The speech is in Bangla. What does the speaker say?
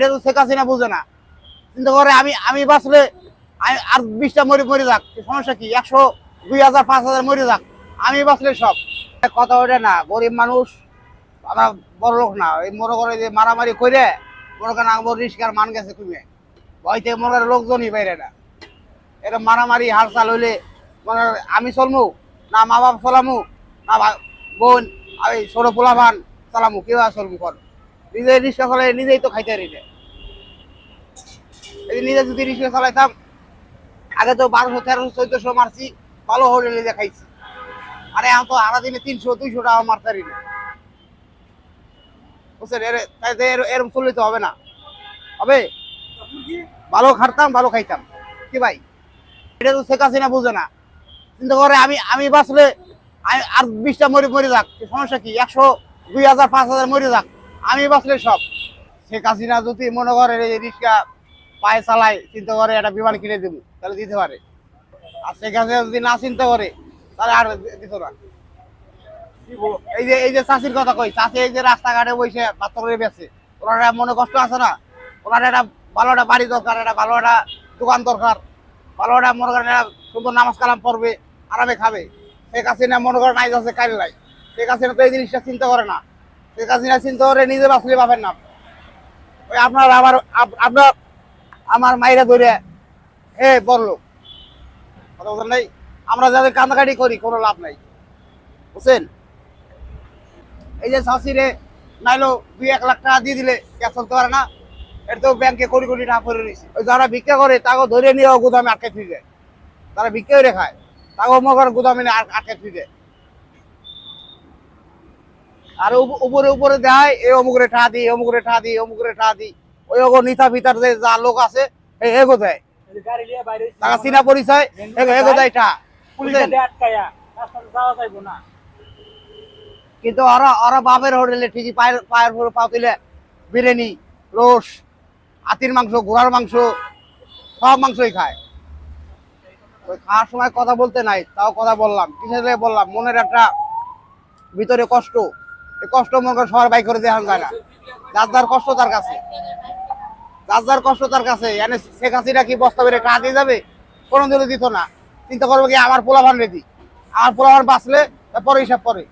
এটা তো শেখ হাসিনা বুঝে না। চিন্তা করে আমি আমি বাঁচলে আর বিশটা মরে মরে যাক। সমস্যা কি? একশো দুই হাজার, পাঁচ হাজার মরে যাক। আমি বাঁচলে সব। কথা ওটা না, গরিব মানুষ, আমরা বড় লোক না। এই মনে করে যে মারামারি করে মনে করেন আমার রিস্কার মান গেছে কমে। ভয় থেকে মনে লোকজনই বাইরে না। এটা মারামারি, হালচাল হইলে মনে আমি চলমু, না মা বাপ চলামু, না বোন, আমি ছোট পোলাভান চালামু, কেউ চলমু কর। নিজে রিক্সা চালাই, নিজেই তো খাইতে নিজে যদি রিক্সা চালাইতাম, আগে তো বারোশো, তেরোশো, চোদ্দশো মারছি, ভালো খাইছি। আরে তো সারা দিনে তিনশো, দুইশো টাকা বুঝছেন? এরম চললে তো হবে না। হবে? ভালো খাটতাম, ভালো খাইতাম। কি ভাই? এটা তো শেখ হাসিনা বুঝে না। চিন্তা করে আমি আমি বাঁচলে আর বিশটা মরে মরে যাক। সমস্যা কি? একশো, দুই হাজার, পাঁচ হাজার মরে যাক। আমি বাঁচলে সব। শেখ হাসিনা যদি মনে করে এই রিক্সা পায়ে চালায়, চিন্তা করে একটা বিমান কিনে দেবো, তাহলে দিতে পারে। আর শেখ হাসিনা যদি না চিন্তা করে, তাহলে আর দিত না। এই যে এই যে চাষির কথা কই, চাষি এই যে রাস্তাঘাটে বসে ভাত করে বেছে, ওনার মনে কষ্ট আছে না? ওনার একটা ভালো একটা বাড়ি দরকার, একটা ভালো একটা দোকান দরকার, ভালো একটা মনে করেন একটা সুন্দর নামাজ কালাম পড়বে, আরামে খাবে। শেখ হাসিনা মনে করেন নাই আছে কারি নাই। শেখ হাসিনা তো এই জিনিসটা চিন্তা করে না। শেখ হাসিনা চিন্তা করে নিজে বাঁচলে পাবেন না ওই আপনার আবার আপনার আমার মাইরা ধরে বড় লোক। কথা বলেন নাই? আমরা যাদের কান্দাকাটি করি, কোনো লাভ নাই। বুঝছেন? এই যে শাসিরে নাইলো দুই এক লাখ টাকা দিয়ে দিলে, ক্যাশ চলতে পারে না। এটা তো ব্যাংকে কোটি কোটি পড়ে রয়েছে। ওই যারা ভিক্ষা করে তাকে ধরে নিয়ে গুদামে আটকে থুই দেয়। তারা ভিক্ষা করে খায় তাকে মনে করেন গুদামে আটকে দেয়। আর উপ- উপরে উপরে দেয় এই অমুকরে ঠা দিই অমুকরে ঠা দিই অমুকরে ঠা দিই ওই ওগো নিতা ভিতর যে যা লোক আছে এই এগো দেয়। টাকা চিনা পরিচয় এগো এগো দেয় ঠা। কিন্তু ওরা ওরা বাপের হোটেলে ঠিকই পায়ের পায়ের উপরে পা তুলে বিরিয়ানি রোস হাতির মাংস ঘোড়ার মাংস সব মাংসই খায়। ওই খাওয়ার সময় কথা বলতে নাই তাও কথা বললাম। কিসের বললাম? মনের একটা ভিতরে কষ্ট। কষ্ট মনে করে সবার বাই করে দেওয়া যায় না। যার যার কষ্ট তার কাছে। যার যার কষ্ট তার কাছে। এনে শেখ হাসিনা কি বস্তা বেড়ে টাকা দিয়ে যাবে? কোনো দিত না। চিন্তা করব কি, আমার পোলাভান রেডি আমার পোলাভান বাঁচলে পরে হিসাব করে।